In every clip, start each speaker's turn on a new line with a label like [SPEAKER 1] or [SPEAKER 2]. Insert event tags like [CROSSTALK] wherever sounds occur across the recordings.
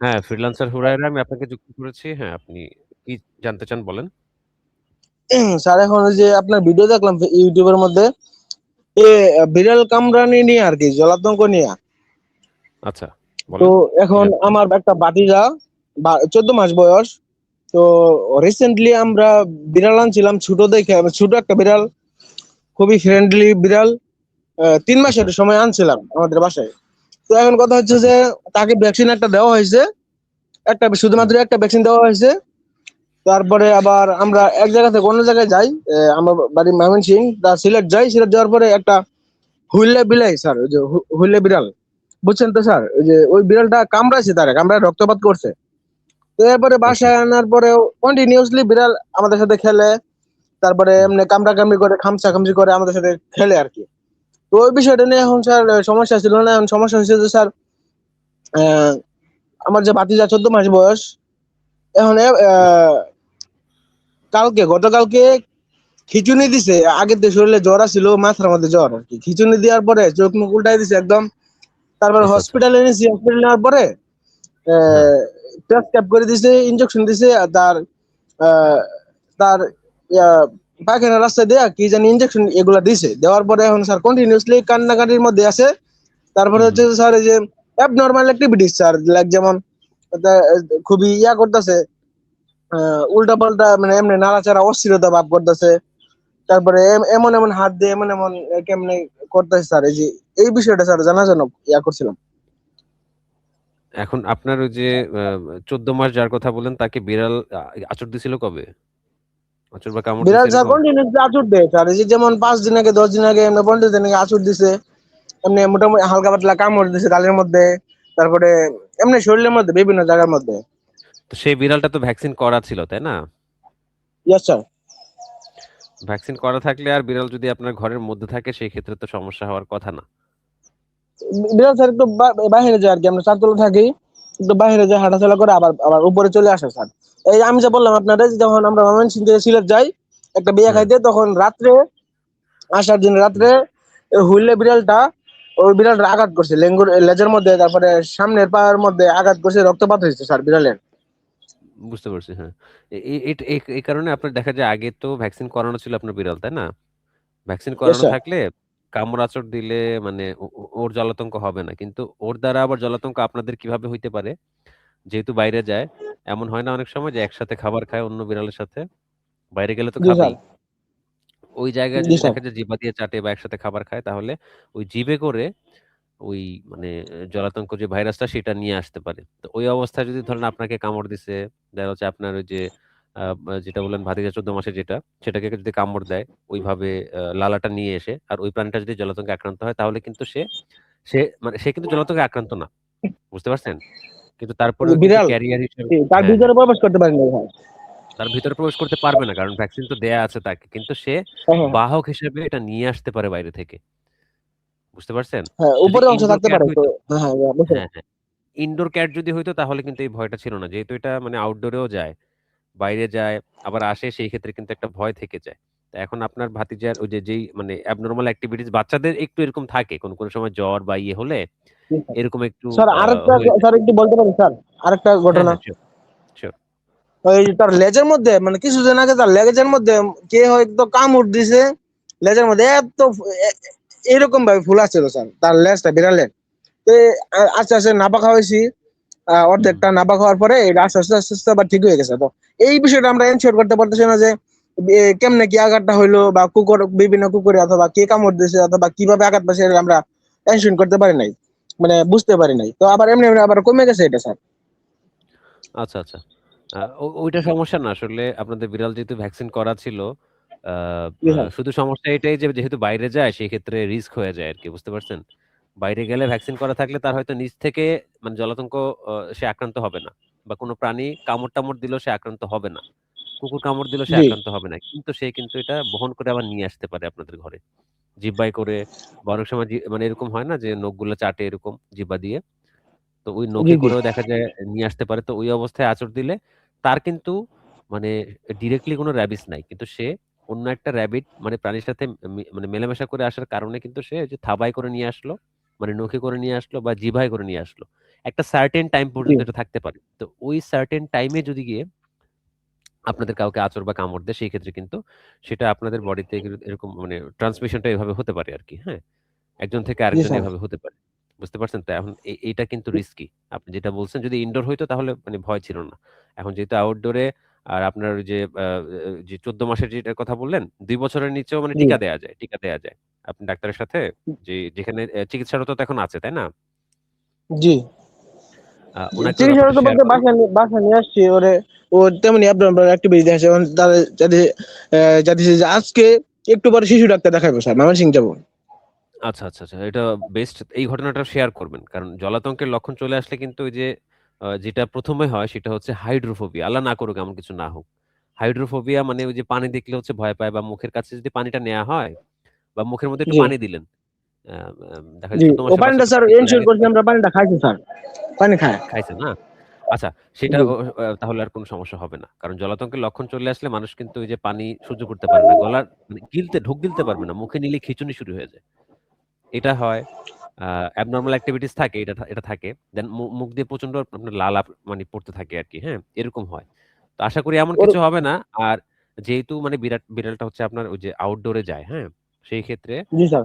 [SPEAKER 1] হ্যাঁ, ফ্রিল্যান্সার হুরায়রা আমি আপনাকে যুক্ত করেছি। হ্যাঁ, আপনি কি জানতে চান বলেন?
[SPEAKER 2] স্যার এখন ওই যে আপনার ভিডিও দেখলাম এর মধ্যে এ বিড়াল কামড়ানি নিয়ে আরকি জলাতঙ্ক নিয়ে।
[SPEAKER 1] আচ্ছা,
[SPEAKER 2] তো
[SPEAKER 1] বলেন।
[SPEAKER 2] এখন আমার একটা ভাতিজা বা ১৪ মাস বয়স। তো রিসেন্টলি আমরা বিড়াল আনছিলাম ছোট দেখে ছোট একটা বিড়াল। খুবই ফ্রেন্ডলি বিড়াল। আ ৩ মাসের। সময় আনছিলাম আমাদের বাসায়। তো এখন কথা হচ্ছে। যে তাকে ভ্যাকসিন একটা দেওয়া হয়েছে। একটা শুধুমাত্র একটা ভ্যাকসিন দেওয়া হয়েছে। তারপরে আবার আমরা এক জায়গা থেকে অন্য জায়গায় যাই। আমার বাড়ি ময়মনসিংহ। তা সিলেট যাই। সিলেট যাওয়ার পরে একটা হুইল্লা বিলাই স্যার ওই যে হু হুইল্লা বিড়াল। বুঝছেন তো স্যার? ওই যে ওই বিড়ালটা কামড়াইছে তারে, কামড়ায় রক্তপাত করছে। তো এরপরে। বাসায় আনার পরে কন্টিনিউসলি বিড়াল আমাদের সাথে খেলে। তারপরে
[SPEAKER 1] এমনি
[SPEAKER 2] এমনি কামড়াকামড়ি করে, খামচা-খামচি করে আমাদের সাথে খেলে আরকি। তো ওই বিষয়টা নিয়ে এখন স্যার সমস্যা ছিল না। এখন সমস্যা হইছে যে স্যার আমার যে ভাতিজা ১৪ মাস বয়স। এখন কালকে গতকালকে খিঁচুনি দিছে। আগের দিয়ে শরীরে জ্বর আছিল, মাথার মধ্যে জ্বর আরকি। খিঁচুনি দেওয়ার পরে চোখ মুখ উল্টায় দিছে একদম। তারপরে
[SPEAKER 1] আচ্ছা, আচ্ছা।
[SPEAKER 2] হসপিটালে এনেছি। হসপিটাল নেওয়ার পরে। প্রেসক্রাইব করে দিছে, ইনজেকশন দিছে। আর তার তার পায়খানার রাস্তায় দেয়া কি জানি ইনজেকশন এগুলা দিছে। দেওয়ার পরে এখন স্যার কন্টিনিউয়াসলি কান্নাকাটির মধ্যে আছে। তারপরে হচ্ছে স্যার এই যে অ্যাবনরমাল এক্টিভিটিস স্যার লাইক যেমন খুবই ইয়া করতেছে। আ উল্টা-পাল্টা মানে এমনি নাড়াচাড়া অস্থিরতা ভাব করতেছে। তারপরে এম এমন, এমন হাত দিয়ে এমন, এমন কেমনে করতেছে স্যার এই যে এই বিষয়টা স্যার জানার জন্য ইয়া করছিলাম।
[SPEAKER 1] এখন আপনার ওই যে চোদ্দ মাস যার কথা বলেন তাকে বিড়াল আচর দিছিল কবে? আঁচড় বা কামড়
[SPEAKER 2] বিড়াল স্যার
[SPEAKER 1] এরকম?
[SPEAKER 2] কন্টিনিউয়াসলি দেয় স্যার। এই যে যেমন ৫ দিন আগে, ১০ দিন আগে, এমনি ১৫ দিন আগে দিছে। এমনি মোটামুটি হালকা পাতলা কামড় দিছে গালের মধ্যে। তারপরে এমনি শরীরের মধ্যে বিভিন্ন জায়গার মধ্যে।
[SPEAKER 1] তো সেই বিড়ালটা তো ভ্যাকসিন করা ছিল, তাই না?
[SPEAKER 2] Yes sir.
[SPEAKER 1] ভ্যাকসিন করা থাকলে আর বিড়াল যদি আপনার ঘরের মধ্যে থাকে সেই ক্ষেত্রে তো সমস্যা হওয়ার কথা না।
[SPEAKER 2] বিড়াল স্যার একটু বাইরে যায় আর কি আমরা চারতলা থাকি। বাহিরে যায় হাঁটাচলা করে আবার আবার উপরে চলে আসে স্যার। এই আমি যে বললাম আপনারে যখন আমরা ময়মনসিংহ থেকে সিলেট যাই একটা বিয়া। খাইতে তখন রাত্রে আসার দিন রাত্রে ওই হুইল্লা বিড়ালটা ওই বিড়ালটা আঘাত করছে। লেঙ্গুর লেজের মধ্যে তারপরে সামনের পায়ের মধ্যে আঘাত করছে রক্তপাত হয়েছে স্যার বিড়ালের।
[SPEAKER 1] বুঝতে পারছি, হ্যাঁ। এই কারণে আপনার দেখা যায় আগে তো ভ্যাকসিন করানো ছিল আপনার বিড়াল, তাই না? ভ্যাকসিন করানো থাকলে কামড়-আঁচড় দিলে মানে ও ও ওর জলাতঙ্ক হবে না। কিন্তু ওর দ্বারা আবার জলাতঙ্ক আপনাদের কীভাবে হইতে পারে? যেহেতু বাইরে যায়, এমন হয় না অনেক সময় যে একসাথে খাবার খায় অন্য বিড়ালের সাথে? বাইরে গেলে তো
[SPEAKER 2] জি স্যার।
[SPEAKER 1] খাবেই। ওই জায়গায়
[SPEAKER 2] জি
[SPEAKER 1] যদি
[SPEAKER 2] স্যার।
[SPEAKER 1] দেখা যায় জিহ্বা দিয়ে চাটে বা একসাথে খাবার খায় তাহলে ওই জিভে করে ওই মানে জলাতঙ্ক যে ভাইরাসটা সেটা নিয়ে আসতে পারে। তো ওই অবস্থায় যদি ধরেন আপনাকে কামড় দিছে, দেখা যাচ্ছে আপনার ওই যে যেটা বললেন ভাতিজা চোদ্দ মাসে যেটা, সেটাকে যদি কামড় দেয় ওইভাবে লালাটা নিয়ে এসে আর ওই প্রাণীটা যদি জলাতঙ্কে আক্রান্ত হয় তাহলে কিন্তু সে সে মানে সে কিন্তু জলাতঙ্কে আক্রান্ত না। বুঝতে পারছেন? কিন্তু
[SPEAKER 2] বিড়াল
[SPEAKER 1] ক্যারিয়ার হিসেবে
[SPEAKER 2] তার
[SPEAKER 1] হ্যাঁ,
[SPEAKER 2] ভিতরে। প্রবেশ করতে ভাই।
[SPEAKER 1] তার ভিতরে প্রবেশ করতে পারবে না। কারণ ভ্যাকসিন তো দেয়া আছে তাকে। কিন্তু সে
[SPEAKER 2] হ্যাঁ, হ্যাঁ।
[SPEAKER 1] বাহক হিসেবে এটা নিয়ে আসতে পারে বাইরে থেকে। বুঝতে পারছেন?
[SPEAKER 2] হ্যাঁ, উপরের অংশ থাকতে পারে হ্যাঁ।
[SPEAKER 1] ইনডোর ক্যাট যদি হইতো তাহলে কিন্তু এই ভয়টা ছিল না। যেহেতু এটা মানে আউটডোরেও যায়, বাইরে যায়, আবার আসে সেই ক্ষেত্রে কিন্তু একটা ভয় থেকে যায়। তো এখন আপনার ভাতিজার ওই যে যেই মানে abnormal activities বাচ্চাদের একটু এরকম থাকে। কোন, কোন সময় জ্বর বা ইয়ে হলে এরকম একটু
[SPEAKER 2] স্যার আরেকটা স্যার একটু বলতে পারি স্যার? আরেকটা
[SPEAKER 1] হ্যাঁ,
[SPEAKER 2] ঘটনা।
[SPEAKER 1] হ্যাঁ।
[SPEAKER 2] ওই তার লেজের মধ্যে মানে কিছু কিছুদিন আগে তার লেজের মধ্যে কে হয়তো কামড় দিছে। লেজের মধ্যে এত এরকম ভাবে ফুলা ছিল স্যার। তার লেজটা বিড়ালের। তো আস্তে, আস্তে নাপা খাওয়াইছি। অর্ধেকটা নাপা খাওয়ার পরে এটা আস্তে, আস্তে, আস্তে, আস্তে আবার ঠিক হয়ে গেছে। তো এই বিষয়টা আমরা এনশিওর করতে পারতেছি না যে কেমনে কি আঘাতটা হইল বা কুকুর বিভিন্ন কুকুরে অথবা কে কামড় দিছে অথবা কীভাবে আঘাত এটা আমরা এনশিওর করতে পারি নাই। মানে বুঝতে পারি নাই। তো আবার এমনি, এমনি আবার কমে গেছে এটা স্যার।
[SPEAKER 1] আচ্ছা, আচ্ছা। ওইটা সমস্যা না। আসলে আপনাদের বিড়াল যেহেতু ভ্যাকসিন করা ছিল। শুধু সমস্যা এটাই যে যেহেতু বাইরে যায় সেক্ষেত্রে রিস্ক হয়ে যায় আর কি বুঝতে পারছেন? বাইরে গেলে ভ্যাকসিন করা থাকলে তার হয়তো নিজ থেকে মানে জলাতঙ্ক সে আক্রান্ত হবে না। বা কোন প্রাণী কামড়-টামড় দিলেও সে আক্রান্ত হবে না। কুকুর কামড় দিলেও সে আক্রান্ত হবে না। কিন্তু সে কিন্তু এটা বহন করে আবার নিয়ে আসতে পারে আপনাদের ঘরে। জিহ্বায় করে বা অনেক সময় মানে এরকম হয় না যে নখগুলো চাটে এরকম জিহ্বা দিয়ে। তো ওই নখে করেও দেখা যায় নিয়ে আসতে পারে। তো ওই অবস্থায় আঁচড় দিলে তার কিন্তু মানে ডিরেক্টলি কোনো র‍্যাবিস নাই। কিন্তু সে অন্য একটা র‍্যাবিট মানে প্রাণীর সাথে মানে মেলামেশা করে আসার কারণে কিন্তু সে যে থাবায় করে নিয়ে আসলো, মানে নখে করে নিয়ে আসলো বা জিহ্বায় করে নিয়ে আসলো। একটা সার্টেন টাইম পর্যন্ত এটা থাকতে পারে। তো ওই সার্টেন টাইমে যদি গিয়ে আপনাদের কাউকে আচর বা কামড় দেয় সেই ক্ষেত্রে কিন্তু সেটা আপনাদের বডিতে এরকম মানে ট্রান্সমিশনটা এভাবে হতে পারে আরকি, হ্যাঁ? একজন থেকে
[SPEAKER 2] আরেকজন
[SPEAKER 1] এভাবে হতে পারে। বুঝতে পারছেন? তো এখন এইটা কিন্তু রিস্কি। আপনি যেটা বলছেন যদি ইনডোর হইতো তাহলে মানে ভয় ছিল না। এখন যেহেতু আউটডোরে আর আপনার যে যে ১৪ মাসের যেটার কথা বললেন, দুই বছরের নিচেও মানে টিকা দেওয়া যায় টিকা দেওয়া যায়। আপনি ডাক্তারের সাথে যে যেখানে চিকিৎসারত তো এখন আছে, তাই না?
[SPEAKER 2] জি। চিকিৎসারত বলতে
[SPEAKER 1] করেন।
[SPEAKER 2] বাসায় নিয়ে আসছি ওরে। ও তেমনি abnormal activity দেখাইছে। এখন তাদের যাতে অ্যা আজকে একটু পরে শিশু ডাক্তার দেখাইবো স্যার, ময়মনসিংহ যাব।
[SPEAKER 1] আচ্ছা, আচ্ছা, আচ্ছা। এটা বেস্ট এই ঘটনাটা শেয়ার করবেন। কারণ জলাতঙ্কের লক্ষণ চলে আসলে কিন্তু ওই যে যেটা ১ম এ হয় সেটা হচ্ছে হাইড্রোফোবিয়া। আল্লাহ না করুক এমন কিছু না হোক। হাইড্রোফোবিয়া মানে ওই যে পানি দেখলে হচ্ছে ভয় পায় বা মুখের কাছে যদি পানিটা নেওয়া হয় বা মুখের মধ্যে একটু পানি দিলেন। দেখা যায়
[SPEAKER 2] জি,
[SPEAKER 1] ১৪
[SPEAKER 2] ও পানিটা স্যার এনশিওর করছি আমরা পানিটা খাইছি স্যার। পানি খায়।
[SPEAKER 1] খাইছেন না? আচ্ছা সেটা তাহলে আর কোন সমস্যা হবে না। কারণ জলাতঙ্কের লক্ষণ চলে আসলে মানুষ কিন্তু ওই যে পানি সহ্য করতে পারে না। গলার মানে গিলতে ঢোক গিলতে পারবে না। মুখে নিলে খিঁচুনি শুরু হয়ে যায়। এটা হয়। abnormal activities থাকে এটা এটা থাকে। দেন মুখ দিয়ে প্রচণ্ড আপনার লাল মানে পড়তে থাকে আর কি হ্যাঁ? এরকম হয়। তো আশা করি এমন কিছু হবে না। আর যেহেতু মানে বিড়াট বিড়ালটা হচ্ছে আপনার ওই যে আউটডোরে যায়, হ্যাঁ? সেই ক্ষেত্রে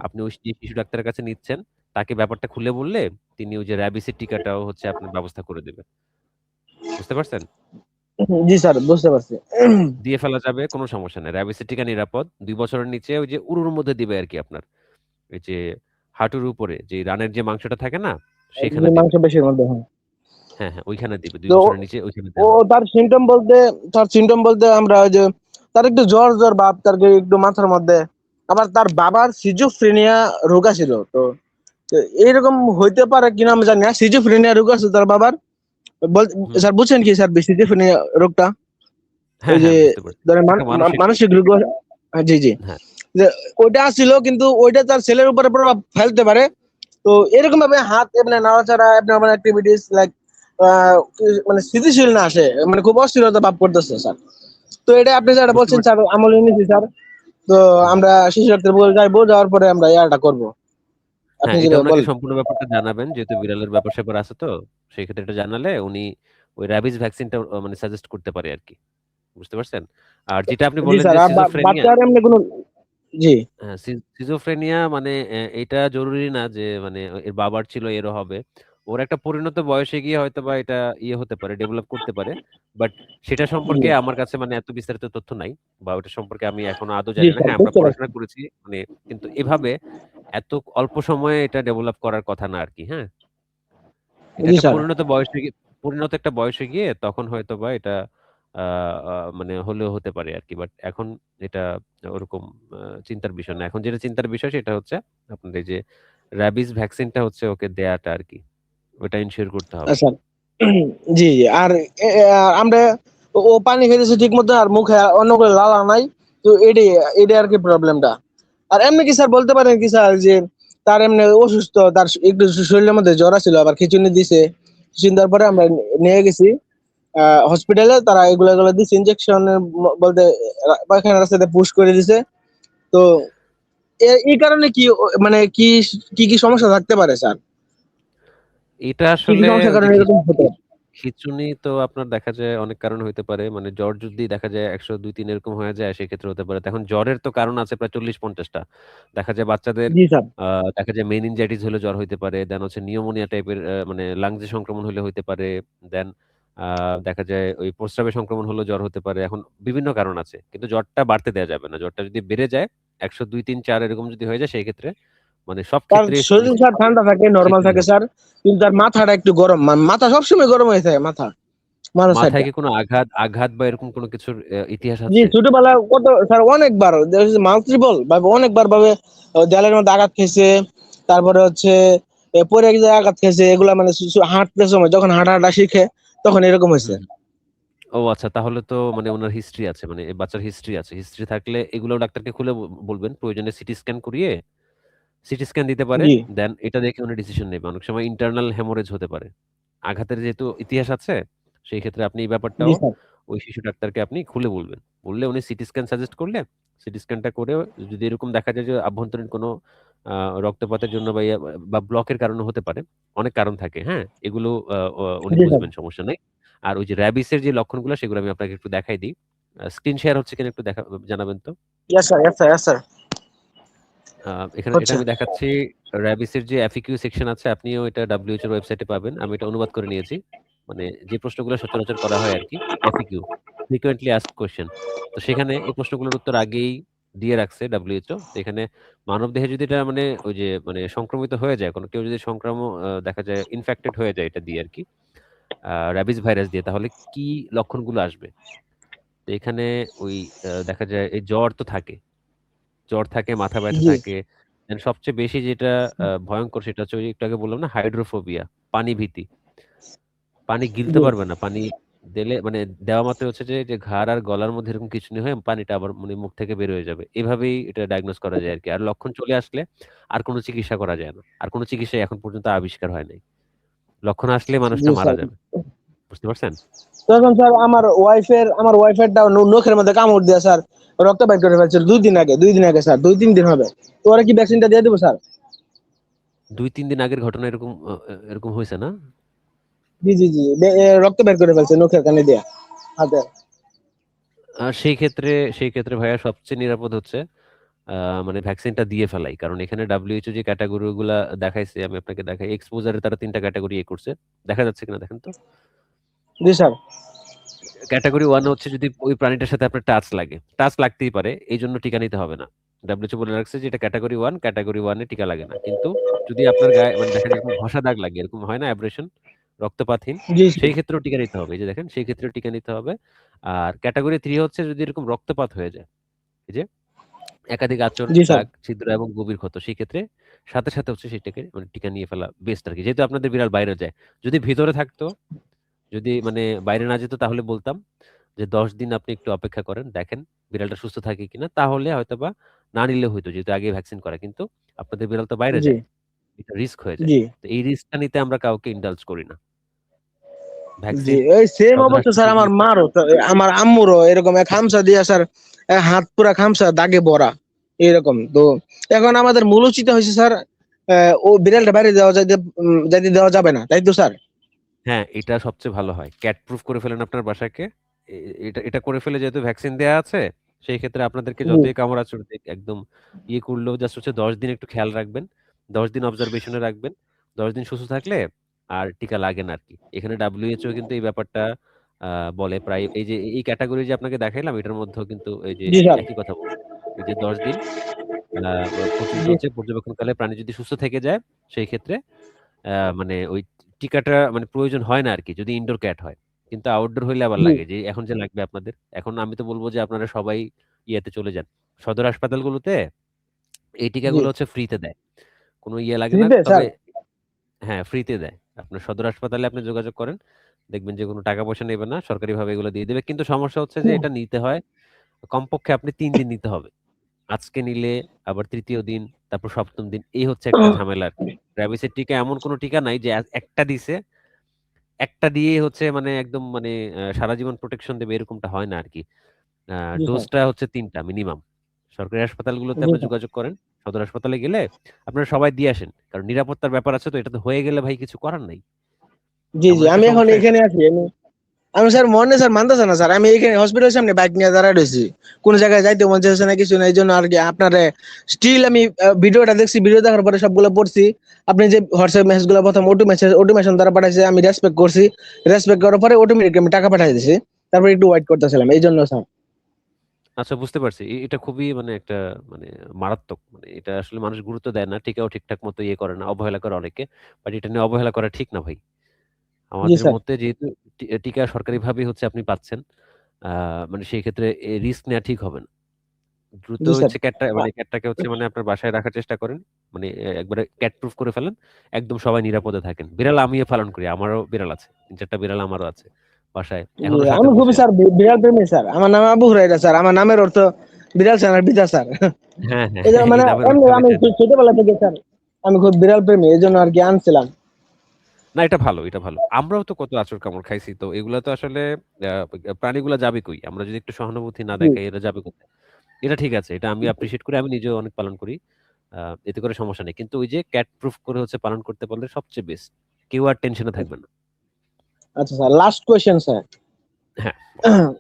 [SPEAKER 1] আপনি ওই শিশু ডাক্তারের কাছে নিচ্ছেন। তাকে ব্যাপারটা খুলে বললে তিনি ওই যে র‍্যাবিসের টিকাটাও হচ্ছে আপনার ব্যবস্থা করে দেবে। বুঝতে পারছেন?
[SPEAKER 2] জি, স্যার বুঝতে পারছি।
[SPEAKER 1] দিয়ে ফেলা যাবে কোন সমস্যা নাই। র‍্যাবিসের টিকা নিরাপদ। ২ বছরের নিচে ওই যে উরুর মধ্যে দিবে আরকি আপনার। ওই যে হাঁটুর উপরে যে রানের যে মাংসটা থাকে না? সেখানে দিবে।
[SPEAKER 2] মাংসপেশির মধ্যে, হ্যাঁ।
[SPEAKER 1] হ্যাঁ, হ্যাঁ, ওইখানে দিবে। ২
[SPEAKER 2] তো
[SPEAKER 1] বছরের নিচে ওইখানে
[SPEAKER 2] ও তার symptom বলতে তার symptom বলতে আমরা ওই যে তার একটু জ্বর, জ্বর ভাব, তার একটু মাথার মধ্যে। আবার তার বাবার schizophrenia রোগ আছিল। তো এরকম হইতে পারে কিনা আমি জানি না। schizophrenia রোগ আছে তার বাবার। স্যার বুঝছেন কি স্যার schizophrenia রোগটা?
[SPEAKER 1] হ্যাঁ,
[SPEAKER 2] ওই যে
[SPEAKER 1] হ্যাঁ,
[SPEAKER 2] মান
[SPEAKER 1] মানসিক
[SPEAKER 2] রোগ জি, জি।
[SPEAKER 1] হ্যাঁ।
[SPEAKER 2] ওইটা আছিল কিন্তু ওইটা তার ছেলের উপরে প্রভাব ফেলতে পারে। তো এরকম ভাবে হাত এমনি নাড়াচাড়া abnormal activities লাইক আ মানে স্থিতিশীল না সে। মানে খুব অস্থিরতা ভাব করতেছে স্যার। তো এটা আপনি যেটা বলছেন স্যার আমলে নিছি স্যার। তো আমরা শিশু ডাক্তার বলে যাইবো। যাওয়ার পরে আমরা ইয়াটা করব। আপনি
[SPEAKER 1] হ্যাঁ। সম্পূর্ণ ব্যাপারটা জানাবেন। যেহেতু বিড়ালের ব্যাপার-স্যাপার আছে তো। সেক্ষেত্রে এটা জানালে উনি ওই র‍্যাবিস ভ্যাকসিনটা মানে সাজেস্ট করতে পারে আর কি বুঝতে পারছেন? আর যেটা আপনি বললেন। যে
[SPEAKER 2] কোন জি।
[SPEAKER 1] হ্যাঁ, সি মানে এটা জরুরি না যে মানে এর বাবার ছিল এরও হবে। ওর একটা পরিণত বয়সে গিয়ে হয়তোবা এটা ইয়ে হতে পারে, ডেভেলপ করতে পারে। বাট সেটা সম্পর্কে আমার কাছে মানে এত বিস্তারিত তথ্য নাই। বা ওটা সম্পর্কে আমি এখনও আদৌ জানি না। হ্যাঁ, আমরা পড়াশোনা করেছি। মানে কিন্তু এভাবে এত অল্প সময়ে এটা ডেভেলপ করার কথা না হ্যাঁ? এটা
[SPEAKER 2] জি
[SPEAKER 1] একটা
[SPEAKER 2] স্যার।
[SPEAKER 1] পরিণত বয়সে গিয়ে পরিণত একটা বয়সে গিয়ে তখন হয়তোবা এটা আ আ মানে হলেও হতে পারে আরকি। বাট এখন এটা ওরকম চিন্তার বিষয় না। এখন যেটা চিন্তার বিষয় সেটা হচ্ছে আপনার এই যে র‍্যাবিস ভ্যাকসিনটা হচ্ছে ওকে দেয়াটা আরকি। ওটা এনশিওর করতে হবে।
[SPEAKER 2] আচ্ছা। [CLEARS THROAT] জি। আর আমরা ও পানি খাইতেছে ঠিক মতো আর মুখে অন্য করে লালা নাই। তো এটাই এটাই আরকি প্রবলেমটা। আর এমনি কি স্যার বলতে পারেন কি স্যার যে তার এমনি অসুস্থ, তার একটু শরীরের মধ্যে জ্বর আছিল, আবার খিঁচুনি দিছে। দেওয়ার পরে আমরা নিয়ে গেছি হসপিটালে। তারা এগুলা, এগুলা দিছে ইনজেকশন বলতে পায়খানা রাস্তাতে পুশ করে দিছে। তো এই কারণে কি মানে কি, কি, কি সমস্যা থাকতে পারে স্যার?
[SPEAKER 1] এটা আসলে? খিঁচুনি তো আপনার দেখা যায় অনেক কারণে হইতে পারে। মানে জ্বর যদি দেখা যায় ১০০, ২, ৩ এরকম হয়ে যায় সেক্ষেত্রে হতে পারে। এখন জ্বরের তো কারণ আছে প্রায় ৪০-৫০ টা। দেখা যায় বাচ্চাদের দেখা যায় মেনিনজাইটিস হলে জ্বর হইতে পারে। দেন হচ্ছে নিউমোনিয়া টাইপের মানে লাংসে সংক্রমণ হলে হইতে পারে। দেন দেখা যায় ওই প্রস্রাবে সংক্রমণ হলে জ্বর হতে পারে। এখন বিভিন্ন কারণ আছে। কিন্তু জ্বরটা বাড়তে দেওয়া যাবে না। জ্বরটা যদি বেড়ে যায় ১০০, ২, ৩, ৪ এরকম যদি হয়ে যায় সেই ক্ষেত্রে মানে সব
[SPEAKER 2] তার
[SPEAKER 1] ক্ষেত্রেই
[SPEAKER 2] শরীর স্যার ঠান্ডা থাকে, নরমাল থাকে স্যার। কিন্তু তার মাথাটা একটু গরম। মাথা সবসময় গরম হয়ে থাকে মাথা।
[SPEAKER 1] মাথায় কি কোন আঘাত আঘাত বা এরকম কোন কিছুর ইতিহাস
[SPEAKER 2] জি,
[SPEAKER 1] আছে?
[SPEAKER 2] ছোটবেলায় কত স্যার অনেকবার মাল্টিপল ভাবে অনেকবার ভাবে দেয়ালের মধ্যে আঘাত খেয়েছে। তারপরে হচ্ছে এ পড়ে গিয়ে আঘাত খেয়েছে। এগুলা মানে হাঁটতে সময় যখন হাঁটা-হাঁটা শিখে তখন এরকম
[SPEAKER 1] হুম। ও আচ্ছা তাহলে তো মানে ওনার হিস্ট্রি আছে। মানে বাচ্চার হিস্ট্রি আছে। হিস্ট্রি থাকলে এগুলোও ডাক্তারকে খুলে বলবেন। প্রয়োজনে সিটি স্ক্যান করিয়ে সিটি স্ক্যান দিতে পারে। দেন এটা দেখে উনি ডিসিশন নেবে। অনেক সময় ইন্টারনাল হেমোরেজ হতে পারে। আঘাতের যেহেতু ইতিহাস আছে সেই ক্ষেত্রে আপনি এই ব্যাপারটাও ওই শিশু ডাক্তারকে আপনি খুলে বলবেন। বললে উনি সিটি স্ক্যান সাজেস্ট করলে সিটি স্ক্যানটা করে যদি এরকম দেখা যায় যে আভ্যন্তরীণ কোনো রক্তপাতের জন্য বা বা ব্লকের কারণে হতে পারে। অনেক কারণ থাকে, হ্যাঁ? এগুলো উনি বুঝবেন সমস্যা নেই আর ওই যে র‍্যাবিসের যে লক্ষণগুলো সেগুলো আমি আপনাকে একটু দেখাই দিই। স্ক্রিন শেয়ার হচ্ছে কিনা একটু দেখা জানাবেন তো?
[SPEAKER 2] Yes sir, yes sir, yes sir.
[SPEAKER 1] এখানে এটা
[SPEAKER 2] হচ্ছে।
[SPEAKER 1] আমি দেখাচ্ছি র‍্যাবিসের যে FAQ সেকশন আছে আপনিও এটা WHO এর ওয়েবসাইটে পাবেন। আমি এটা অনুবাদ করে নিয়েছি। মানে যে প্রশ্নগুলো সচরাচর করা হয় আরকি FAQ frequently asked কোশ্চেন তো সেখানে এই প্রশ্নগুলোর উত্তর আগেই দিয়ে রাখছে। তো এখানে মানবদেহে যদি এটা মানে ওই যে মানে সংক্রমিত হয়ে যায়, কোনো কেউ যদি সংক্রাম দেখা যায় ইনফেক্টেড হয়ে যায় এটা দিয়ে আর কি র‍্যাবিস ভাইরাস দিয়ে তাহলে কি লক্ষণগুলো আসবে? তো এখানে ওই দেখা যায় এই জ্বর তো থাকে। জ্বর থাকে, মাথা ব্যথা থাকে। সবচেয়ে বেশি যেটা ভয়ঙ্কর সেটা হচ্ছে একটু আগে বললাম না হাইড্রোফোবিয়া, পানি ভীতি। পানি গিলতে পারবে না। পানি দিলে মানে দেওয়া মাত্রই হচ্ছে যে, যে ঘাড় আর গলার মধ্যে এরকম কিছু নেই হয় পানিটা আবার মানে মুখ থেকে বের হয়ে যাবে। এভাবেই এটা ডায়াগনোস করা যায় আর কি আর লক্ষণ চলে আসলে আর কোনো চিকিৎসা করা যায় না। আর কোনো চিকিৎসা এখন পর্যন্ত আবিষ্কার হয় নাই। লক্ষণ আসলে মানুষটা মারা যাবে। বুঝতে পারছেন?
[SPEAKER 2] তখন স্যার আমার ওয়াইফের আমার ওয়াইফেরটা ন নখের মধ্যে কামড় দিয়ে স্যার রক্ত বের করে ফেলছিল ২ দিন আগে ২ দিন আগে স্যার ২-৩ দিন হবে। তো ওরা কি ভ্যাকসিনটা দিয়ে দিব স্যার?
[SPEAKER 1] ২-৩ দিন আগের ঘটনা এরকম এরকম হইছে না?
[SPEAKER 2] জি, জি, জি। রক্ত বের করে ফেলছে নখের কানে দিয়া হাতে।
[SPEAKER 1] আ সেই ক্ষেত্রে সেই ক্ষেত্রে ভাইয়া সবচেয়ে নিরাপদ হচ্ছে মানে ভ্যাকসিনটা দিয়ে ফেলাই। কারণ এখানে WHO যে ক্যাটেগরি গুলা দেখাইছে আমি আপনাকে দেখাই। এক্সপোজার তারা ৩ টা ক্যাটেগরি ইয়ে করছে। দেখা যাচ্ছে কিনা দেখেন তো?
[SPEAKER 2] জি স্যার।
[SPEAKER 1] ক্যাটেগরি 1 হচ্ছে যদি ওই প্রাণীটার সাথে আপনার টাচ লাগে। টাচ লাগতেই পারে। এইজন্য টিকা নিতে হবে না। WHO বলে রাখছে যে এটা ক্যাটেগরি 1, ক্যাটেগরি 1 এ টিকা লাগে না। কিন্তু যদি আপনার গায়ে মানে দেখা যায় এরকম ঘষা দাগ লাগে, এরকম হয় না অ্যাব্রেশন, রক্তপাতহীন, সেই ক্ষেত্রেও টিকা নিতে হবে। এই যে দেখেন সেই ক্ষেত্রেও টিকা নিতে হবে। আর ক্যাটেগরি 3 হচ্ছে যদি এরকম রক্তপাত হয়ে যায়। এই যে একাধিক
[SPEAKER 2] স্যার।
[SPEAKER 1] দাগ, ছিদ্র এবং গভীর ক্ষত। সেই ক্ষেত্রে সাথে, সাথে হচ্ছে সেটাকে মানে টিকা নিয়ে ফেলা বেস্ট আরকি। যেহেতু আপনাদের বিড়াল বাইরে যায়। যদি ভিতরে থাকতো, যদি মানে বাইরে না যেত তাহলে বলতাম যে ১০ দিন আপনি একটু অপেক্ষা করেন, দেখেন বিড়ালটা সুস্থ থাকে কিনা। তাহলে হয়তো বা না নিলে হইতো যেহেতু আগেই ভ্যাকসিন করা। কিন্তু আপনাদের বিড়াল তো বাইরে যায়। এটা রিস্ক হয়ে যায়। তো এই রিস্কটা নিতে আমরা কাউকে ইনডালজ করি না। ভ্যাকসিন
[SPEAKER 2] এই সেম অবস্থা স্যার আমার মারও। আমার আম্মুরও এরকম এক খামচা দিয়া স্যার হাত পুরা খামচা দাগে ভরা। এরকম। তো এখন আমাদের মূল উচিত হইছে স্যার ও বিড়ালটা বাইরে দেওয়া যাইতে দেওয়া যাবে না। তাই তো স্যার?
[SPEAKER 1] হ্যাঁ, এটা সবচেয়ে ভালো হয়। ক্যাট প্রুফ করে ফেলেন আপনার বাসাকে। এ এটা এটা করে ফেলে যেহেতু ভ্যাকসিন দেয়া আছে, সেই ক্ষেত্রে আপনাদেরকে। যতই কামড়-আঁচড় দিক একদম ইয়ে করলেও জাস্ট হচ্ছে ১০ দিন একটু খেয়াল রাখবেন। ১০ দিন অবজারভেশন এ রাখবেন। ১০ দিন সুস্থ থাকলে আর টিকা লাগে না আরকি। এখানে WHO কিন্তু এই ব্যাপারটা আ বলে প্রায় এই যে এই ক্যাটেগরি যে আপনাকে দেখাইলাম এটার মধ্যেও কিন্তু এই যে
[SPEAKER 2] জি স্যার।
[SPEAKER 1] একই কথা বলে। এই যে ১০ দিন আ পর্যন্ত
[SPEAKER 2] জি।
[SPEAKER 1] হচ্ছে পর্যবেক্ষণকালে প্রাণী যদি সুস্থ থেকে যায়, সেই ক্ষেত্রে আ মানে ওই টিকাটা মানে প্রয়োজন হয় না আরকি যদি ইনডোর ক্যাট হয়। কিন্তু আউটডোর হইলে আবার
[SPEAKER 2] জি।
[SPEAKER 1] লাগে যে এখন যে লাগবে আপনাদের। এখন আমি তো বলব যে আপনারা সবাই ইয়াতে চলে যান। সদর হাসপাতালগুলোতে এই
[SPEAKER 2] জি।
[SPEAKER 1] টিকাগুলো হচ্ছে ফ্রিতে দেয়। কোনো ইয়ে লাগে না।
[SPEAKER 2] ফ্রিতে স্যার?
[SPEAKER 1] তবে হ্যাঁ, ফ্রিতে দেয়। আপনার সদর হাসপাতালে আপনি যোগাযোগ করেন। দেখবেন যে কোনো টাকা পয়সা নেবে না। সরকারিভাবে এগুলো দিয়ে দিবে। কিন্তু সমস্যা হচ্ছে যে এটা নিতে হয় কমপক্ষে আপনি ৩ দিন নিতে হবে। আজকে নিলে আবার ৩য় দিন, তারপর ৭ম দিন। এই হচ্ছে একটা ঝামেলা আরকি। র‍্যাবিসের টিকা এমন কোনো টিকা নাই যে একটা দিছে, একটা দিয়ে হচ্ছে মানে একদম মানে সারা জীবন প্রোটেকশন দেবে এরকমটা হয় না
[SPEAKER 2] আর কি
[SPEAKER 1] ডোজটা হচ্ছে তিনটা মিনিমাম। সরকারি হাসপাতালগুলোতে আপনি যোগাযোগ করেন। সদর হাসপাতালে গেলে আপনারা সবাই দিয়ে আসেন। কারণ নিরাপত্তার ব্যাপার আছে তো এটা তো হয়ে গেলে ভাই কিছু করার নাই।
[SPEAKER 2] জি, জি। আমি এখন এখানে আছি। আমি আমি স্যার মনে স্যার মানতেছে না স্যার। আমি এখানে হসপিটালের সামনে বাইক নিয়ে দাঁড়ায় রইছি। কোন জায়গায় যাইতে মন চাইতেছে না কিছু না। এইজন্য আরকি আপনারে স্টিল আমি ভিডিওটা দেখছি। ভিডিও দেখার পরে সবগুলো পড়ছি। আপনি যে হোয়াটসঅ্যাপ মেসেজগুলো ১ম অটো মেসেজ অটোমেশন দ্বারা পাঠাইছে আমি রেসপেক্ট করছি। রেসপেক্ট করার পরে অটোমেটিক আমি টাকা পাঠায় দিছি। তারপরে একটু ওয়েট করতেছিলাম। এই জন্য স্যার।
[SPEAKER 1] আচ্ছা বুঝতে পারছি। এটা খুবই মানে একটা মানে মারাত্মক। মানে এটা আসলে মানুষ গুরুত্ব দেয় না। টিকাও ঠিকঠাক মতো ইয়ে করে না। অবহেলা করে অনেকে। বাট এটা নিয়ে অবহেলা করা ঠিক না ভাই। আমাদের। মধ্যে যেহেতু টিকা সরকারিভাবেই হচ্ছে আপনি পাচ্ছেন। মানে সেই ক্ষেত্রে রিস্ক নেওয়া ঠিক হবে না। দ্রুত হচ্ছে ক্যাটটা মানে ক্যাটটাকে হচ্ছে মানে আপনার বাসায় রাখার চেষ্টা করেন। মানে একবারে ক্যাট প্রুফ করে ফেলেন। একদম সবাই নিরাপদে থাকেন। বিড়াল আমিও পালন করি। আমারও বিড়াল আছে। তিন চারটা বিড়াল আমারও আছে বাসায়।
[SPEAKER 2] আমি খুবই স্যার বিড়াল প্রেমী স্যার। আমার নাম আবু হুরায়রা স্যার। আমার নামের অর্থ বিড়াল ছানার পিতা স্যার।
[SPEAKER 1] হ্যাঁ, হ্যাঁ। এই
[SPEAKER 2] মানে
[SPEAKER 1] আমি
[SPEAKER 2] ছোটবেলা থেকে স্যার আমি খুব বিড়াল প্রেমী। এইজন্য আরকি আনছিলাম।
[SPEAKER 1] না এটা ভালো, এটা ভালো। আমরাও তো কত আচর কামড় খাইছি। তো এগুলা তো আসলে আ প্রাণীগুলা যাবে কই? আমরা যদি একটু সহানুভূতি না
[SPEAKER 2] জি।
[SPEAKER 1] দেখাই এরা যাবে কোথায়? এটা ঠিক আছে। এটা আমি অ্যাপ্রিশিয়েট করি। আমি নিজেও অনেক পালন করি। এতে করে সমস্যা নেই। কিন্তু ওই যে ক্যাট প্রুফ করে হচ্ছে পালন করতে পারলে সবচেয়ে বেস্ট। কেউ আর টেনশনে থাকবে না।
[SPEAKER 2] আচ্ছা স্যার লাস্ট কোয়েশ্চেন স্যার।
[SPEAKER 1] হ্যাঁ। [CLEARS THROAT]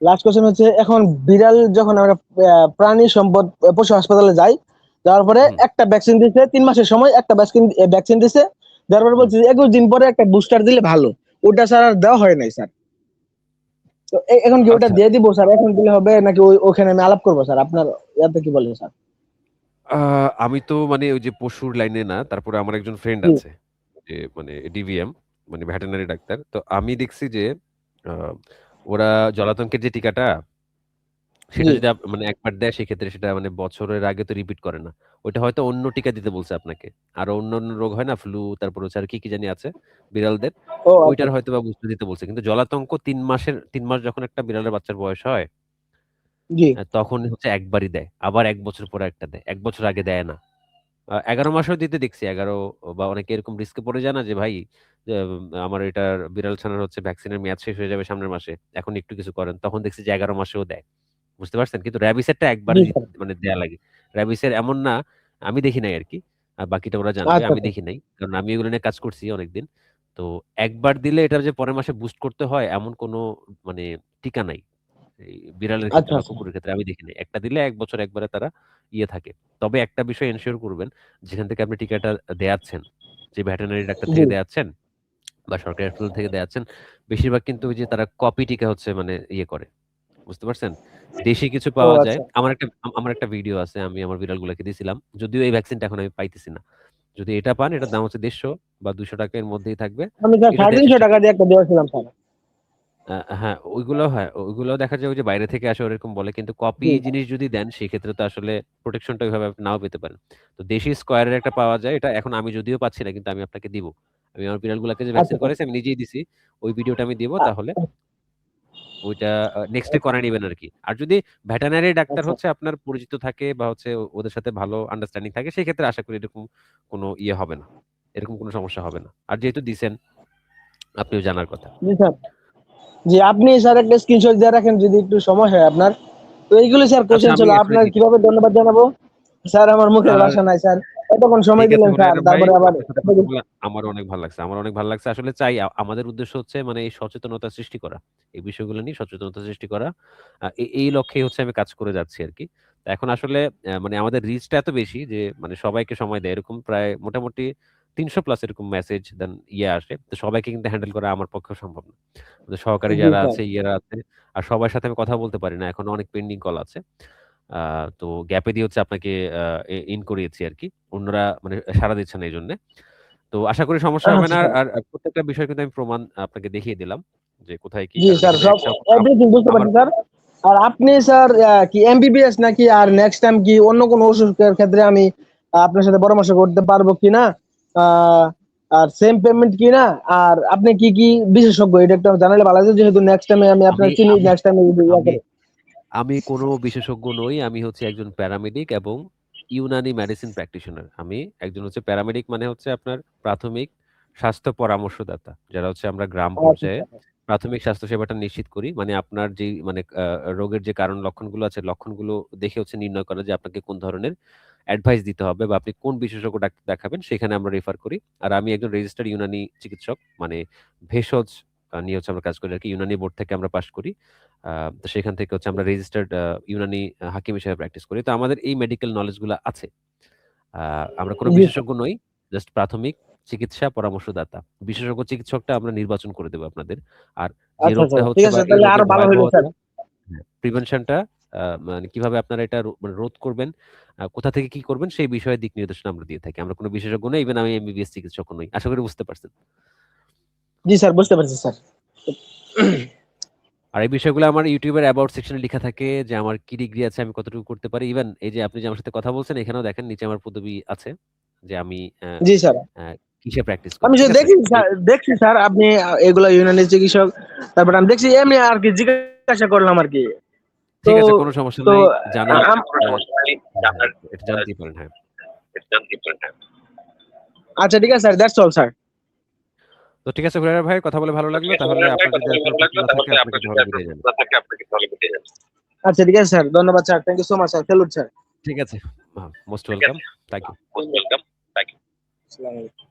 [SPEAKER 2] লাস্ট কোয়েশ্চেন হচ্ছে এখন বিড়াল যখন আমরা প্রাণী সম্পদ পশু হাসপাতালে যাই, যাওয়ার পরে
[SPEAKER 1] হুম।
[SPEAKER 2] একটা ভ্যাকসিন দিছে তিন মাসের সময় একটা ভ্যাকসিন ভ্যাকসিন দিছে। দেওয়ার পরে
[SPEAKER 1] হুম।
[SPEAKER 2] বলছে ২১ দিন পরে একটা বুস্টার দিলে ভালো। ওটা স্যার আর দেওয়া হয় নাই স্যার। তো এখন কি ওটা
[SPEAKER 1] আচ্ছা।
[SPEAKER 2] দিয়ে দিব স্যার? এখন দিলে হবে নাকি ওখানে আমি আলাপ করব স্যার? আপনার ইয়াতে কি বলেন স্যার?
[SPEAKER 1] আমি তো মানে ওই যে পশুর লাইনে না। তারপরে আমার একজন ফ্রেন্ড আছে। যে মানে ডিভিএম মানে ভেটেরিনারি ডাক্তার। তো আমি দেখছি যে ওরা জলাতঙ্কের যে টিকাটা সেটা। যদি আপ মানে একবার দেয় সেক্ষেত্রে সেটা মানে বছরের আগে তো রিপিট করে না। ওইটা হয়তো অন্য টিকা দিতে বলছে আপনাকে। আরও অন্যান্য রোগ হয় না? ফ্লু তারপর হচ্ছে আর কি, কি জানি আছে বিড়ালদের।
[SPEAKER 2] ও আচ্ছা।
[SPEAKER 1] ওইটার হয়তোবা বুস্টার দিতে বলছে। কিন্তু জলাতঙ্ক ৩ মাসের ৩ মাস যখন একটা বিড়ালের বাচ্চার বয়স হয়
[SPEAKER 2] জি।
[SPEAKER 1] আ তখন হচ্ছে একবারই দেয়। আবার ১ বছর পরে একটা দেয়। ১ বছর আগে দেয় না। আ ১১ মাসেও দিতে দেখছি। ১১ বা অনেকে এরকম রিস্কে পড়ে যায় না যে ভাই আমার এটার বিড়াল ছানার হচ্ছে ভ্যাকসিনের মেয়াদ শেষ হয়ে যাবে সামনের মাসে। এখন একটু কিছু করেন। তখন দেখছি যে ১১ মাসেও দেয়। বুঝতে পারছেন? কিন্তু র‍্যাবিসেরটা একবারে। মানে দেয়া লাগে। র‍্যাবিসের এমন না আমি দেখি নাই আরকি। আ বাকিটা ওরা জানবে।
[SPEAKER 2] আচ্ছা,
[SPEAKER 1] আমি
[SPEAKER 2] আচ্ছা।
[SPEAKER 1] দেখি নাই। কারণ আমি এগুলো নিয়ে কাজ করছি অনেকদিন। তো একবার দিলে এটা যে পরের মাসে বুস্ট করতে হয় এমন কোনো মানে টিকা নাই। বিড়ালের ক্ষেত্রে
[SPEAKER 2] আচ্ছা।
[SPEAKER 1] কুকুরের ক্ষেত্রে আমি দেখি নাই। একটা দিলে এক বছর একবারে তারা ইয়ে থাকে। তবে একটা বিষয় এনশিওর করবেন যেখান থেকে আপনি টিকাটা দেয়াচ্ছেন, যে ভেটেরিনারি ডাক্তার থেকে দেয়াচ্ছেন বা সরকারি হাসপাতাল থেকে দেয়াচ্ছেন, বেশিরভাগ কিন্তু ওই যে তারা কপি টিকা হচ্ছে মানে ইয়ে করে। বুঝতে পারছেন? দেশি কিছু পাওয়া যায়।
[SPEAKER 2] আচ্ছা।
[SPEAKER 1] আমার একটা আমার একটা ভিডিও আছে। আমি আমার বিড়ালগুলাকে দিছিলাম। যদিও এই ভ্যাকসিনটা এখন আমি পাইতেছি না। যদি এটা পান এটার দাম হচ্ছে ৳১৫০ বা ৳২০০ এর মধ্যেই থাকবে।
[SPEAKER 2] আমি স্যার
[SPEAKER 1] এটা দেওয়ার চেষ্টা
[SPEAKER 2] ৳৩৫০
[SPEAKER 1] করবেন।
[SPEAKER 2] দিয়ে একটা দিয়েছিলাম স্যার।
[SPEAKER 1] হ্যাঁ, ওইগুলোও হ্যাঁ, ওইগুলোও দেখা যায় ওই যে বাইরে থেকে আসে ওরকম বলে। কিন্তু কপি। জিনিস যদি দেন সেক্ষেত্রে তো আসলে প্রোটেকশনটা ওইভাবে আপনি নাও পেতে পারেন। তো দেশি স্কয়ারের একটা পাওয়া যায়। এটা এখন আমি যদিও পাচ্ছি না কিন্তু আমি আপনাকে দিব। আমি আমার বিড়ালগুলাকে যে
[SPEAKER 2] আচ্ছা
[SPEAKER 1] ভ্যাকসিন
[SPEAKER 2] স্যার।
[SPEAKER 1] করাইছি আমি নিজেই দিছি। ওই ভিডিওটা আমি দিব তাহলে ওইটা নেক্সট ডে করায় নিবেন আরকি। আর যদি ভেটেরিনারি ডাক্তার
[SPEAKER 2] আচ্ছা।
[SPEAKER 1] হচ্ছে আপনার পরিচিত থাকে বা হচ্ছে ওদের সাথে ভালো আন্ডারস্ট্যান্ডিং থাকে সেক্ষেত্রে আশা করি এরকম কোনো ইয়ে হবে না। এরকম কোনো সমস্যা হবে না। আর যেহেতু দিছেন আপনিও জানার কথা।
[SPEAKER 2] জি স্যার। জি, আপনি স্যার একটা স্ক্রিনশট দিয়ে রাখেন যদি একটু সময় হয় আপনার। তো এইগুলো স্যার
[SPEAKER 1] আচ্ছা
[SPEAKER 2] কোয়েশ্চেন ছিল। আপনার কীভাবে ধন্যবাদ জানাব? স্যার আমার মুখে
[SPEAKER 1] আর
[SPEAKER 2] ভাষা নাই স্যার। এতক্ষণ সময় দিলেন স্যার। তারপরে আবার
[SPEAKER 1] আমারও অনেক ভালো লাগছে। আমার অনেক ভালো লাগছে। আসলে চাই আমাদের উদ্দেশ্য হচ্ছে মানে এই সচেতনতা সৃষ্টি করা। এই বিষয়গুলো নিয়ে সচেতনতা সৃষ্টি করা। এই লক্ষ্যেই হচ্ছে আমি কাজ করে যাচ্ছি আরকি। তো এখন আসলে মানে আমাদের রিচটা এত বেশি যে মানে সবাইকে সময় দেয়। এরকম প্রায় মোটামুটি ৩০০ প্লাস এরকম মেসেজ দেন ইয়ে আসে। তো সবাইকে কিন্তু হ্যান্ডেল করা আমার পক্ষেও সম্ভব না। সহকারী যারা আছে, ইয়েরা আছে আর সবার সাথে আমি কথা বলতে পারি না। এখনও অনেক পেন্ডিং কল আছে। আ তো গ্যাপে দিয়ে হচ্ছে আপনাকে আ এ ইন করিয়েছি আরকি। অন্যরা মানে সাড়া দিচ্ছে না এইজন্যে। তো আশা করি সমস্যা হবে না। আর আর প্রত্যেকটা বিষয় কিন্তু আমি প্রমাণ আপনাকে দেখিয়ে দিলাম। যে কোথায় কি
[SPEAKER 2] জি
[SPEAKER 1] কারণ
[SPEAKER 2] স্যার
[SPEAKER 1] এখানে
[SPEAKER 2] সব
[SPEAKER 1] একটা
[SPEAKER 2] এভরিথিং বুঝতে
[SPEAKER 1] আমার
[SPEAKER 2] পারছি স্যার। আর আপনি স্যার আ কি এমবিবিএস নাকি আর নেক্সট টাইম কি অন্য কোনো অসুখের ক্ষেত্রে আমি আপনার সাথে পরামর্শ করতে পারব কিনা? আ আর সেম পেমেন্ট কিনা? আর আপনি কি, কি বিশেষজ্ঞ এটা একটু জানালে ভালো হতো যেহেতু নেক্সট টাইমে আমি
[SPEAKER 1] আমি
[SPEAKER 2] আপনার চিনি
[SPEAKER 1] আমি
[SPEAKER 2] নেক্সট টাইমে যদি ইয়া
[SPEAKER 1] আমি
[SPEAKER 2] করি।
[SPEAKER 1] আমি কোনো বিশেষজ্ঞ নই। আমি হচ্ছে একজন প্যারামেডিক এবং ইউনানি মেডিসিন প্র্যাকটিশনার। আমি একজন হচ্ছে প্যারামেডিক মানে হচ্ছে আপনার প্রাথমিক স্বাস্থ্য পরামর্শদাতা। যারা হচ্ছে আমরা গ্রাম
[SPEAKER 2] আচ্ছা
[SPEAKER 1] পর্যায়ে প্রাথমিক স্বাস্থ্য সেবাটা নিশ্চিত করি। মানে আপনার যেই মানে রোগের যে কারণ লক্ষণগুলো আছে, লক্ষণগুলো দেখে হচ্ছে নির্ণয় করা যে আপনাকে কোন ধরনের অ্যাডভাইস দিতে হবে বা আপনি কোন বিশেষজ্ঞ ডাক্তার দেখাবেন সেখানে আমরা রেফার করি। আর আমি একজন রেজিস্টার্ড ইউনানি চিকিৎসক। মানে ভেষজ নিয়ে হচ্ছে আমরা কাজ করি আরকি। ইউনানি বোর্ড থেকে আমরা পাস করি। তো সেখান থেকে হচ্ছে আমরা রেজিস্টার্ড ইউনানি হাকিম হিসেবে প্র্যাকটিস করি। তো আমাদের এই মেডিকেল নলেজগুলা আছে। আমরা কোনো বিশেষজ্ঞ নই। জাস্ট প্রাথমিক চিকিৎসা পরামর্শদাতা। বিশেষজ্ঞ চিকিৎসকটা আমরা নির্বাচন করে দেব আপনাদের। আর যে
[SPEAKER 2] আচ্ছা
[SPEAKER 1] রোগটা হচ্ছে
[SPEAKER 2] আরও হইল স্যার।
[SPEAKER 1] ভয়াবহতা হ্যাঁ, মানে কীভাবে আপনারা এটা মানে রোধ করবেন, কোথা থেকে কি করবেন সেই বিষয়ে দিক নির্দেশনা আমরা দিয়ে থাকি। আমরা কোনো বিশেষজ্ঞ নই। ইভেন আমি এমবিবিএস চিকিৎসক নই। আশা করি বুঝতে পারছেন।
[SPEAKER 2] জি স্যার বুঝতে পারছি স্যার।
[SPEAKER 1] আর এই বিষয়গুলো আমার ইউটিউবের অ্যাবাউট সেকশনে লিখা থাকে যে আমার কি ডিগ্রি আছে, আমি কতটুকু করতে পারি। ইভেন এই যে আপনি যে আমার সাথে কথা বলছেন এখানেও দেখেন নিচে আমার পদবি আছে। যে আমি
[SPEAKER 2] জি স্যার।
[SPEAKER 1] কিসে প্র্যাকটিস করি।
[SPEAKER 2] আমি দেখি স্যার দেখছি স্যার আপনি এগুলা ইউনানি চিকিৎসক। তারপরে আমি দেখছি এমনি আরকি জিজ্ঞাসা করলাম আর কি
[SPEAKER 1] ঠিক আছে কোনো সমস্যা নাই। জানার
[SPEAKER 2] আম
[SPEAKER 1] আ হ্যাঁ, এটা জানতেই পারেন, হ্যাঁ।
[SPEAKER 2] আচ্ছা ঠিক আছে স্যার। That's all sir.
[SPEAKER 1] তো ঠিক আছে হুরায়রা ভাই কথা বলে ভালো লাগল। তাহলে আপনার যদি।
[SPEAKER 2] আচ্ছা ঠিক আছে স্যার ধন্যবাদ sir thank you so much sir salute sir
[SPEAKER 1] ঠিক আছে মোস্ট ওয়েলকাম থ্যাংক ইউ
[SPEAKER 2] আসসালামু আলাইকুম।